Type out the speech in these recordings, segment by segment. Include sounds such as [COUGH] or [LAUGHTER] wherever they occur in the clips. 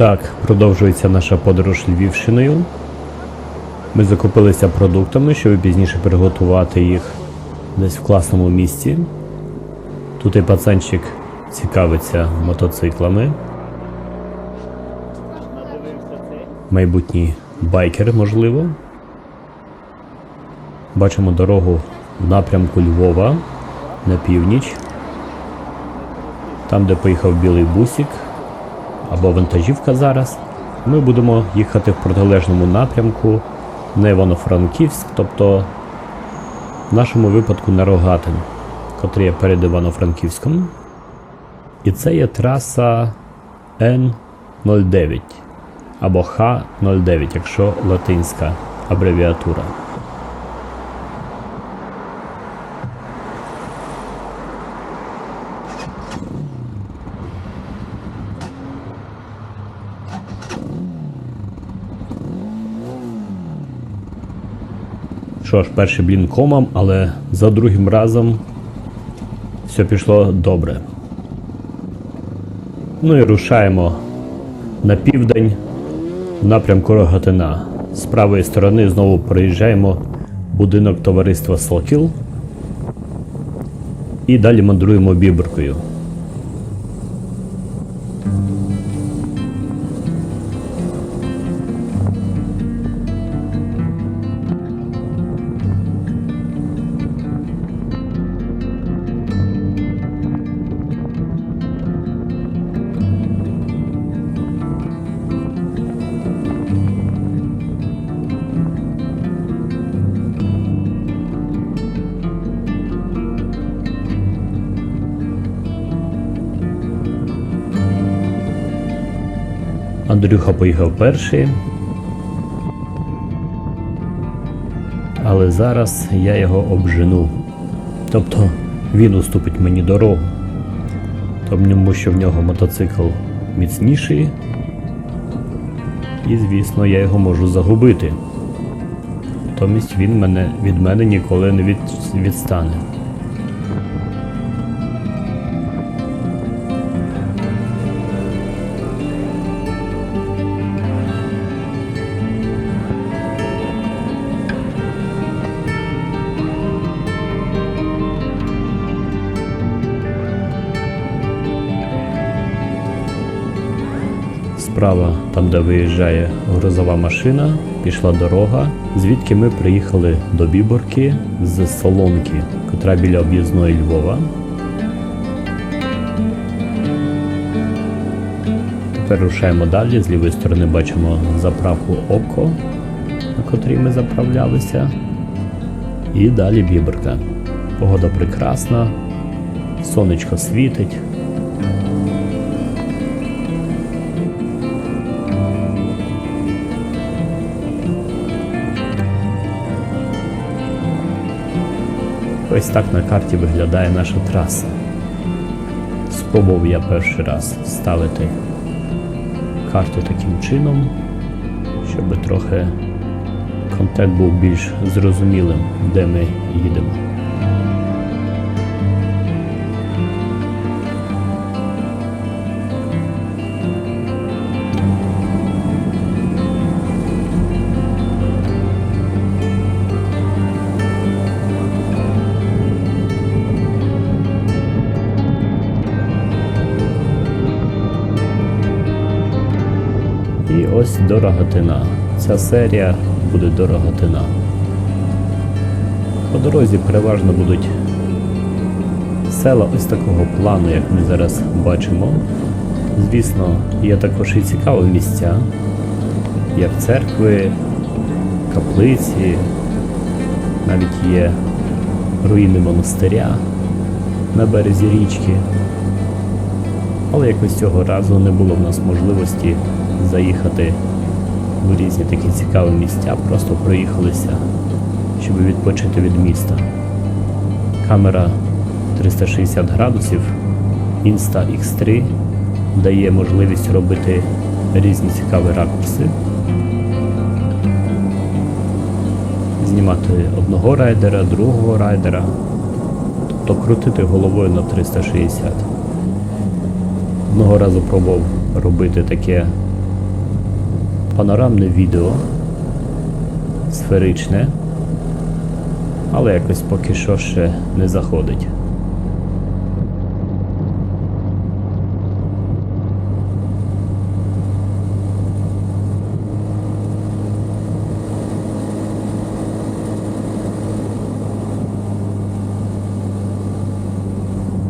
Так, продовжується наша подорож Львівщиною. Ми закупилися продуктами, щоб пізніше приготувати їх десь в класному місці. Тут і пацанчик цікавиться мотоциклами. Майбутній байкер, можливо. Бачимо дорогу в напрямку Львова на північ. Там, де поїхав білий бусик або вантажівка зараз. Ми будемо їхати в протилежному напрямку на Івано-Франківськ, тобто в нашому випадку на Рогатин, котрий є перед Івано-Франківськом. І це є траса Н09 або Х09, якщо латинська абревіатура. Що ж, перший блін комом, але за другим разом все пішло добре. Ну і рушаємо на південь в напрямку Рогатина. З правої сторони знову проїжджаємо будинок товариства Сокіл. І далі мандруємо біберкою. Андрюха поїхав перший. Але зараз я його обжену. Тобто він уступить мені дорогу. Тому що в нього мотоцикл міцніший. І, звісно, я його можу загубити. Натомість він мене, від мене ніколи не від, відстане. Справа, там де виїжджає грузова машина, пішла дорога, звідки ми приїхали до Біборки з Солонки, котра біля об'їзної Львова. Тепер рушаємо далі. З лівої сторони бачимо заправку Око, на котрій ми заправлялися. І далі Біберка. Погода прекрасна, сонечко світить. Ось так на карті виглядає наша траса. Спробував я перший раз ставити карту таким чином, щоб трохи контент був більш зрозумілим, де ми їдемо. Дороготина. Ця серія буде дороготина. По дорозі переважно будуть села ось такого плану, як ми зараз бачимо. Звісно, є також і цікаві місця, як церкви, каплиці, навіть є руїни монастиря на березі річки. Але якось цього разу не було в нас можливості заїхати в різні такі цікаві місця, просто проїхалися, щоб відпочити від міста. Камера 360 градусів Insta X3 дає можливість робити різні цікаві ракурси, знімати одного райдера, другого райдера, тобто крутити головою на 360. Одного разу пробував робити таке панорамне відео. Сферичне. Але якось поки що ще не заходить.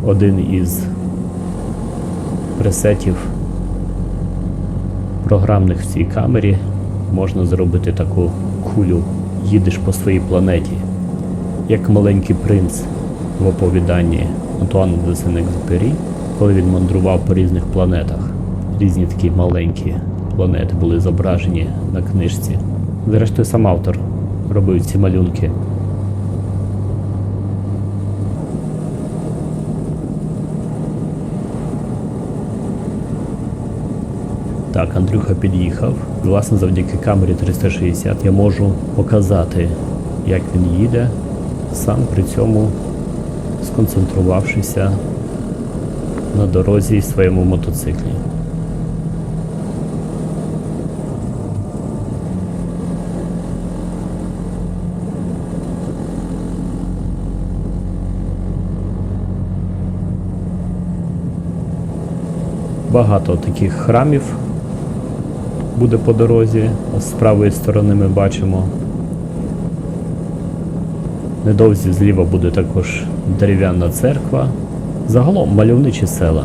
Один із пресетів програмних в цій камері можна зробити таку кулю їдеш по своїй планеті, як маленький принц в оповіданні Антуана де Сен-Екзюпері, коли він мандрував по різних планетах. Різні такі маленькі планети були зображені на книжці. Зрештою, сам автор робив ці малюнки. Так, Андрюха під'їхав. Власне, завдяки камері 360 я можу показати, як він їде, сам при цьому сконцентрувавшися на дорозі і своєму мотоциклі. Багато таких храмів буде по дорозі. З правої сторони ми бачимо. Недовзі зліва буде також дерев'яна церква. Загалом мальовничі села.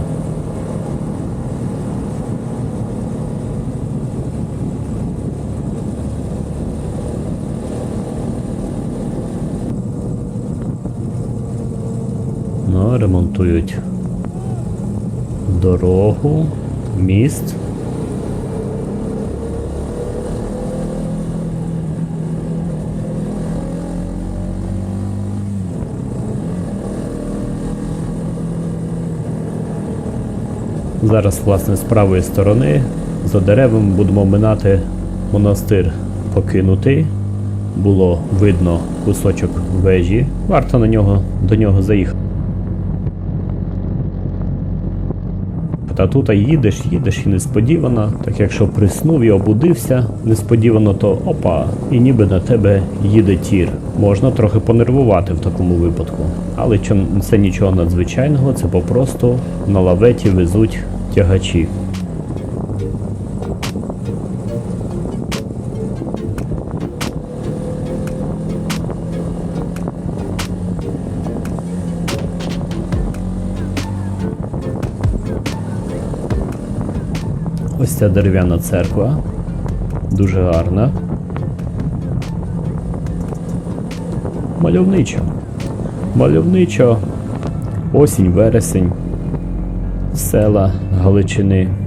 Ну, ремонтують дорогу, міст. Зараз, власне, з правої сторони за деревом будемо минати монастир покинутий. Було видно кусочок вежі. Варто на нього до нього заїхати. Та тут їдеш, їдеш і несподівано, так якщо приснув і обудився несподівано, то опа, і ніби на тебе їде тір. Можна трохи понервувати в такому випадку. Але це нічого надзвичайного, це попросту на лаветі везуть тягачі. Ось ця дерев'яна церква. Дуже гарна. Мальовничо. Мальовничо. Осінь, вересень. Села Галичини.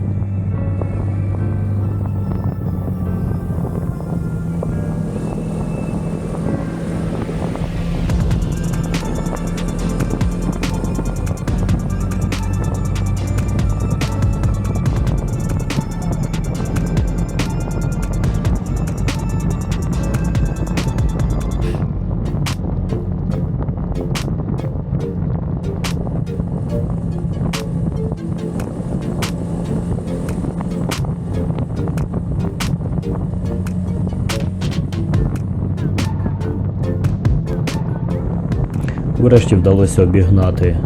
Врешті вдалося обігнати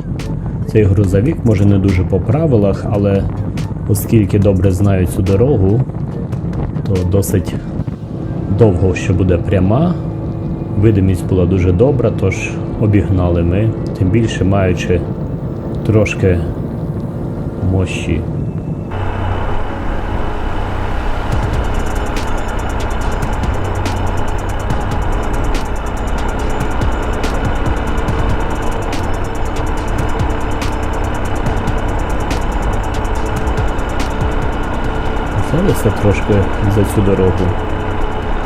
цей грузовик, може не дуже по правилах, але оскільки добре знаю цю дорогу, то досить довго ще буде пряма. Видимість була дуже добра, тож обігнали ми, тим більше маючи трошки мощі. Взялися трошки за цю дорогу.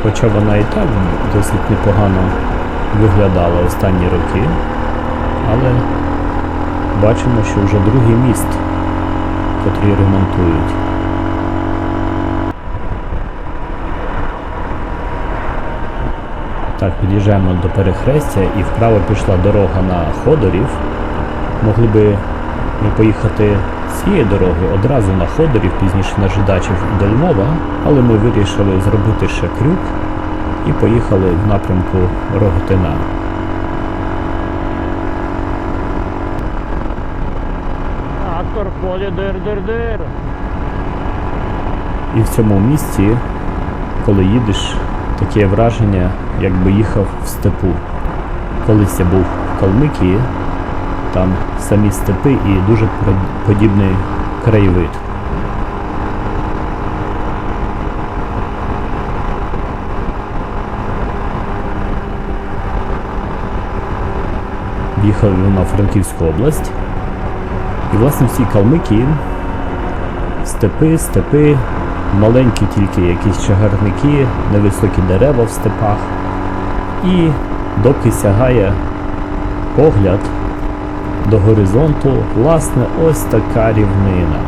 Хоча вона і так досить непогано виглядала останні роки. Але бачимо, що вже другий міст, котрий ремонтують. Так, під'їжджаємо до перехрестя і вправо пішла дорога на Ходорів. Могли би ми поїхати цієї дороги одразу на Ходорів, пізніше на Жидачів до Львова, але ми вирішили зробити ще крюк і поїхали в напрямку Роготина. Трактор в полі дир-дир-дир. І в цьому місті, коли їдеш, таке враження, якби їхав в степу. Колись я був в Калмикії, там самі степи і дуже подібний краєвид. Їхав на Франківську область. І власне в цій Калмикії Степи, степи, маленькі тільки якісь чагарники, невисокі дерева в степах. І доки сягає погляд до горизонту, власне, ось така рівнина.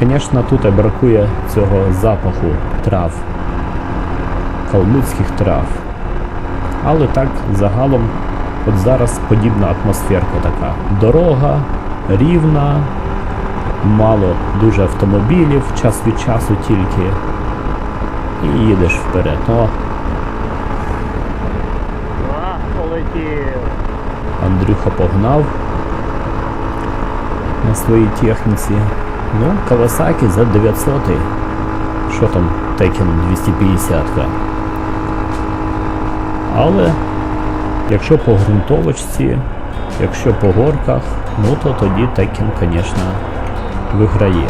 Звісно, тут бракує цього запаху трав, калмицьких трав. Але так загалом, от зараз подібна атмосферка така. Дорога рівна, мало дуже автомобілів, час від часу тільки. І їдеш вперед. О, полетів. Андрюха погнав на своїй техніці. Ну, Кавасакі за 900. Що там Tekken 250. -ка. Але якщо по ґрунтовочці, якщо по горках, ну то тоді Tekken, звісно, виграє.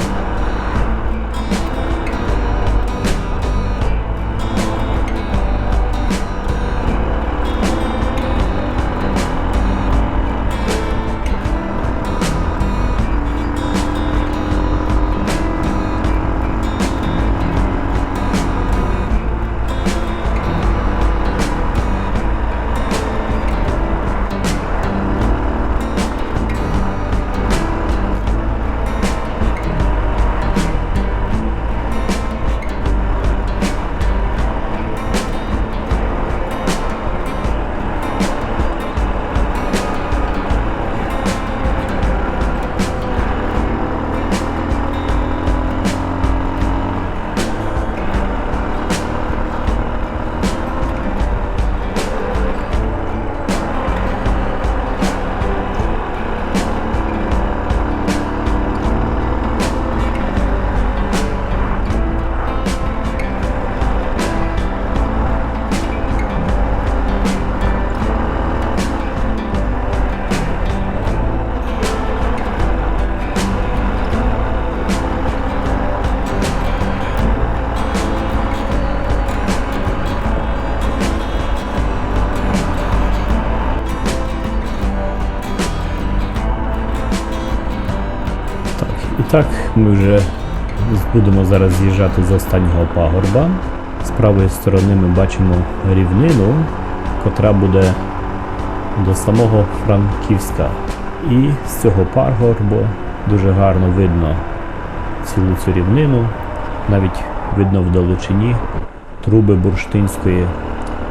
Так, ми вже будемо зараз з'їжджати з останнього пагорба. З правої сторони ми бачимо рівнину, котра буде до самого Франківська. І з цього пагорбу дуже гарно видно цілу цю рівнину. Навіть видно вдалечині труби бурштинської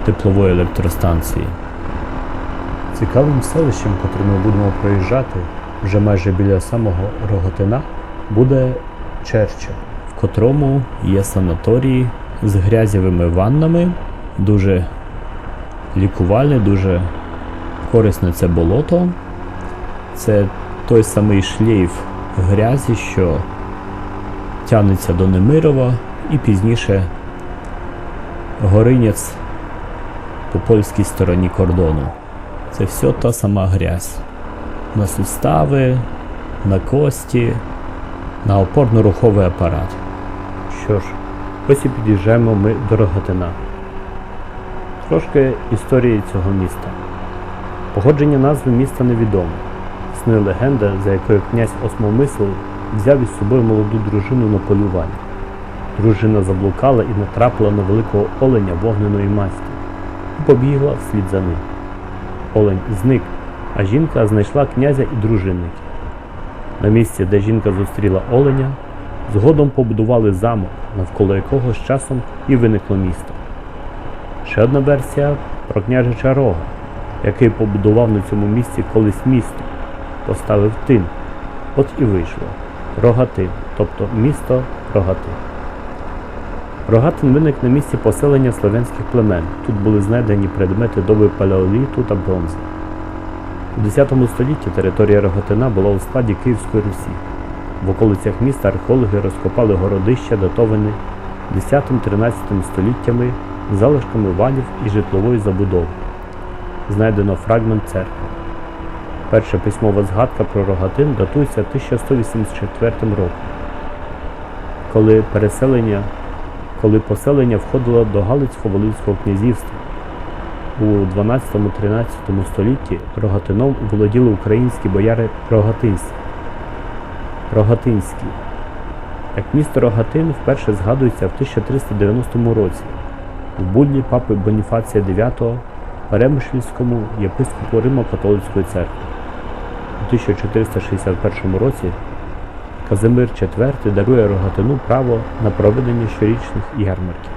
теплової електростанції. Цікавим селищем, котре ми будемо проїжджати вже майже біля самого Роготина, буде Черча, в котрому є санаторії з грязєвими ваннами, дуже лікувальне, дуже корисне це болото. Це той самий шлейф грязі, що тягнеться до Немирова і пізніше Горинець по польській стороні кордону. Це все та сама грязь. На сустави, на кості, на опорно-руховий апарат. Що ж, ось і під'їжджаємо ми до Рогатина. Трошки історії цього міста. Походження назви міста невідоме. Існує легенда, за якою князь Осмомисл взяв із собою молоду дружину на полювання. Дружина заблукала і натрапила на великого оленя вогненої масті і побігла вслід за ним. Олень зник, а жінка знайшла князя і дружинників. На місці, де жінка зустріла оленя, згодом побудували замок, навколо якого з часом і виникло місто. Ще одна версія про княжича Рога, який побудував на цьому місці колись місто, поставив тин. От і вийшло. Рогатин, тобто місто Рогатин. Рогатин виник на місці поселення слов'янських племен. Тут були знайдені предмети доби палеоліту та бронзи. У X столітті територія Рогатина була у складі Київської Русі. В околицях міста археологи розкопали городища, датовані 10-13 століттями залишками валів і житлової забудови. Знайдено фрагмент церкви. Перша письмова згадка про Рогатин датується 1184 роком, коли переселення, коли поселення входило до Галицько-Волинського князівства. У 12-13 столітті Рогатином володіли українські бояри Рогатинці. Рогатинські. Як місто Рогатин вперше згадується в 1390 році в буллі папи Боніфація IX Перемишльському єпископу Римо-католицької церкви. У 1461 році Казимир IV дарує Рогатину право на проведення щорічних ярмарків.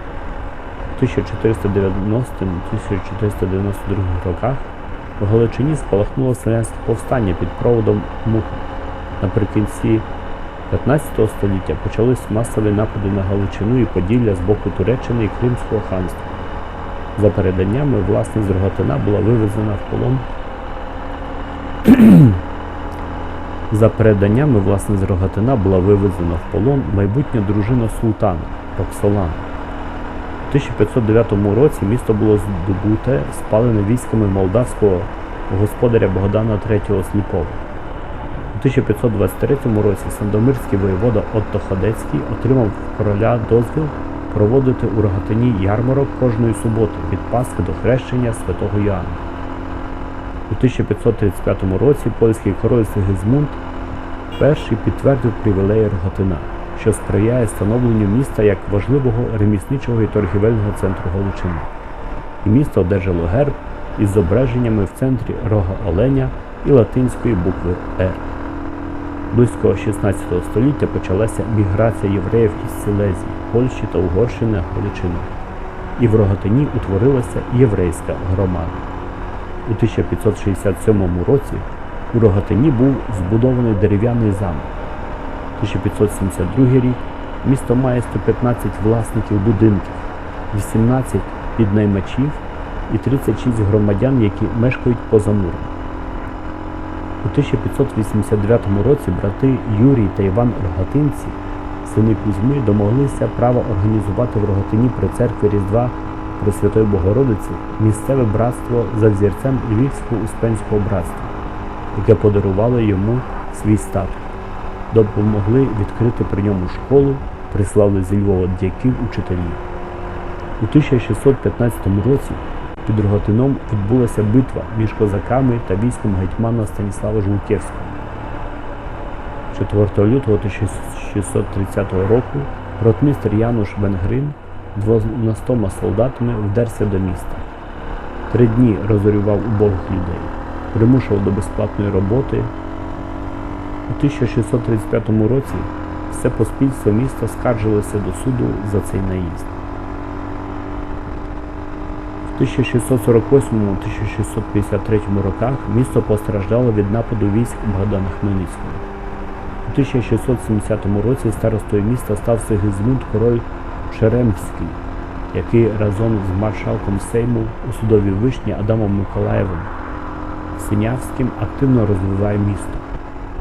У 1490-1492 роках в Галичині спалахнуло селянське повстання під проводом Муха. Наприкінці 15 століття почались масові напади на Галичину і Поділля з боку Туреччини і Кримського ханства. За переданнями, власність Рогатина була вивезена в полон. [CLEARS THROAT] За переданнями, власність Рогатина була вивезена в полон майбутня дружина султана Роксолана. У 1509 році місто було здобуте спалене військами молдавського господаря Богдана III Сліпова. У 1523 році Сандомирський воєвода Отто Ходецький отримав в короля дозвіл проводити у Рогатині ярмарок кожної суботи від Пасхи до хрещення святого Йоанна. У 1535 році польський король Сигизмунд перший підтвердив привілеї Рогатина, що сприяє становленню міста як важливого ремісничого і торгівельного центру Галичини. І місто одержало герб із зображеннями в центрі рога оленя і латинської букви Р. Близько 16 століття почалася міграція євреїв із Силезії, Польщі та Угорщини на Галичину. І в Рогатині утворилася єврейська громада. У 1567 році у Рогатині був збудований дерев'яний замок. 1572 рік місто має 115 власників будинків, 18 піднаймачів і 36 громадян, які мешкають поза муром. У 1589 році брати Юрій та Іван Рогатинці, сини Кузьми, домоглися права організувати в Рогатині при церкві Різдва Пресвятої Богородиці місцеве братство за взірцем Львівського Успенського братства, яке подарувало йому свій статок. Допомогли відкрити при ньому школу, прислали зі Львова дяків учителів. У 1615 році під Рогатином відбулася битва між козаками та військом гетьмана Станіслава Жулківського. 4 лютого 1630 року ротмістер Януш Венгрин двонастома солдатами вдерся до міста. Три дні розорював убогих людей, примушував до безплатної роботи. У 1635 році все поспільство міста скаржилося до суду за цей наїзд. В 1648-1653 роках місто постраждало від нападу військ Богдана Хмельницького. У 1670 році старостою міста став Сигизмунд король Шеремський, який разом з маршалком Сейму у судовій вишні Адамом Миколаєвим Синявським активно розвиває місто.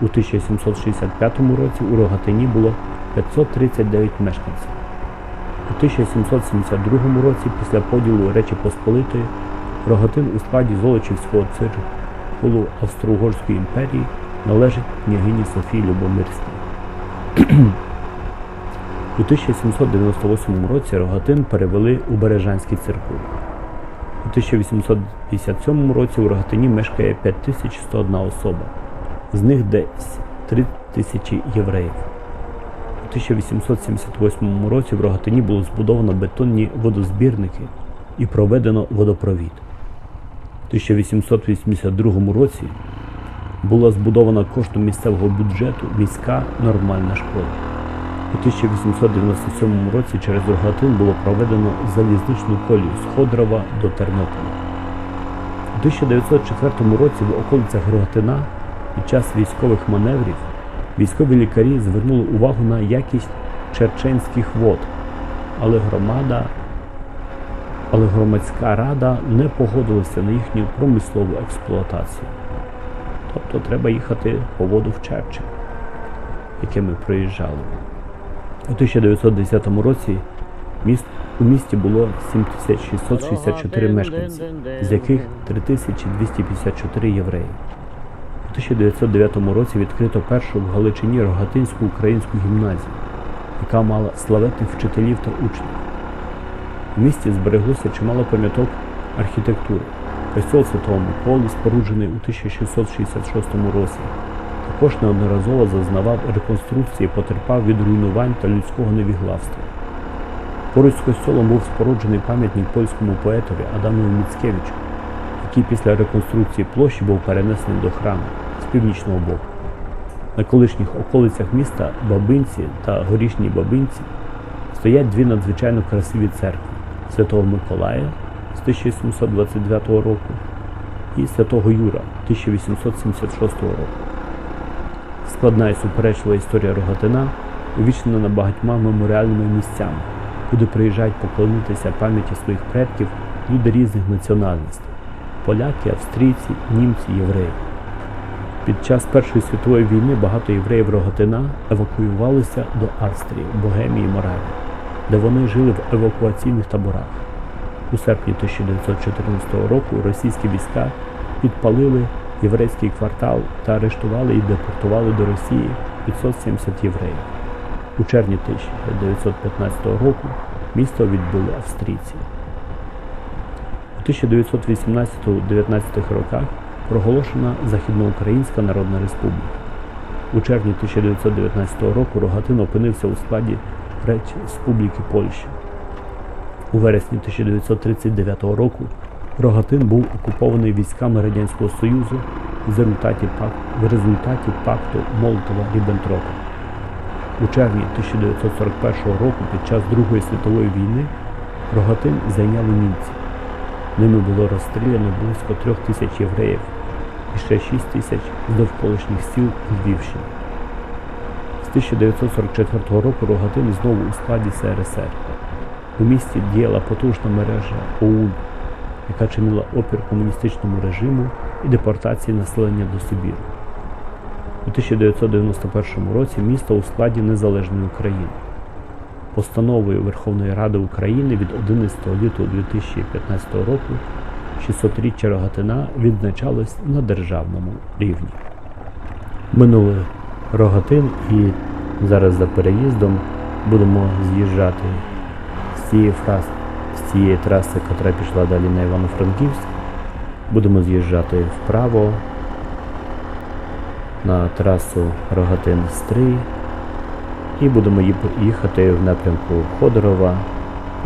У 1765 році у Рогатині було 539 мешканців. У 1772 році після поділу Речі Посполитої Рогатин у складі Золочівського циркулу Австро-Угорської імперії належить княгині Софії Любомирській. [CLEARS THROAT] У 1798 році Рогатин перевели у Бережанський циркул. У 1857 році у Рогатині мешкає 5101 особа, з них десь 3 тисячі євреїв. У 1878 році в Рогатині було збудовано бетонні водозбірники і проведено водопровід. У 1882 році була збудована коштом місцевого бюджету міська нормальна школа. У 1897 році через Рогатин було проведено залізничну колію з Ходрова до Тернополя. У 1904 році в околицях Рогатина Під час військових маневрів військові лікарі звернули увагу на якість черченських вод, але громада, але громадська рада не погодилася на їхню промислову експлуатацію. Тобто треба їхати по воду в Черчень, яке ми проїжджали. У 1910 році міст, у місті було 7664 мешканці, з яких 3254 євреї. У 1909 році відкрито першу в Галичині Рогатинську українську гімназію, яка мала славетних вчителів та учнів. У місті збереглося чимало пам'яток архітектури. Костьол Святого Миколи, споруджений у 1666 році, також неодноразово зазнавав реконструкції, потерпав від руйнувань та людського невігластва. Поруч з костьолом був споруджений пам'ятник польському поетові Адамові Міцкевичу, який після реконструкції площі був перенесений до храму північного боку. На колишніх околицях міста Бабинці та Горішній Бабинці стоять дві надзвичайно красиві церкви Святого Миколая з 1729 року і Святого Юра 1876 року. Складна і суперечлива історія Рогатина увічнена на багатьма меморіальними місцями, куди приїжджають поклонитися пам'яті своїх предків люди різних національностей поляки, австрійці, німці, євреї. Під час Першої світової війни багато євреїв Рогатина евакуювалися до Австрії, Богемії, Моравії, де вони жили в евакуаційних таборах. У серпні 1914 року російські війська підпалили єврейський квартал та арештували і депортували до Росії 570 євреїв. У червні 1915 року місто відбили австрійці. У 1918-19 роках проголошена Західноукраїнська Народна Республіка. У червні 1919 року Рогатин опинився у складі Республіки Польща. У вересні 1939 року Рогатин був окупований військами Радянського Союзу в результаті, пак... в результаті пакту Молотова-Ріббентропа. У червні 1941 року під час Другої світової війни Рогатин зайняли німці. Ними було розстріляно близько трьох тисяч євреїв і ще 6 тисяч з довколишніх сіл Львівщини. З 1944 року Рогатин знову у складі СРСР. У місті діяла потужна мережа ОУН, яка чинила опір комуністичному режиму і депортації населення до Сибіру. У 1991 році місто у складі Незалежної України. Постановою Верховної Ради України від 11 лютого 2015 року 600-річчя Рогатина відзначалось на державному рівні. Минули Рогатин і зараз за переїздом будемо з'їжджати з цієї фраз, з цієї траси, яка пішла далі на Івано-Франківськ. Будемо з'їжджати вправо на трасу Рогатин-Стрий і будемо їхати в напрямку Ходорова.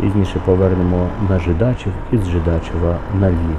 Пізніше повернемо на Жидачів і з Жидачева на Львів.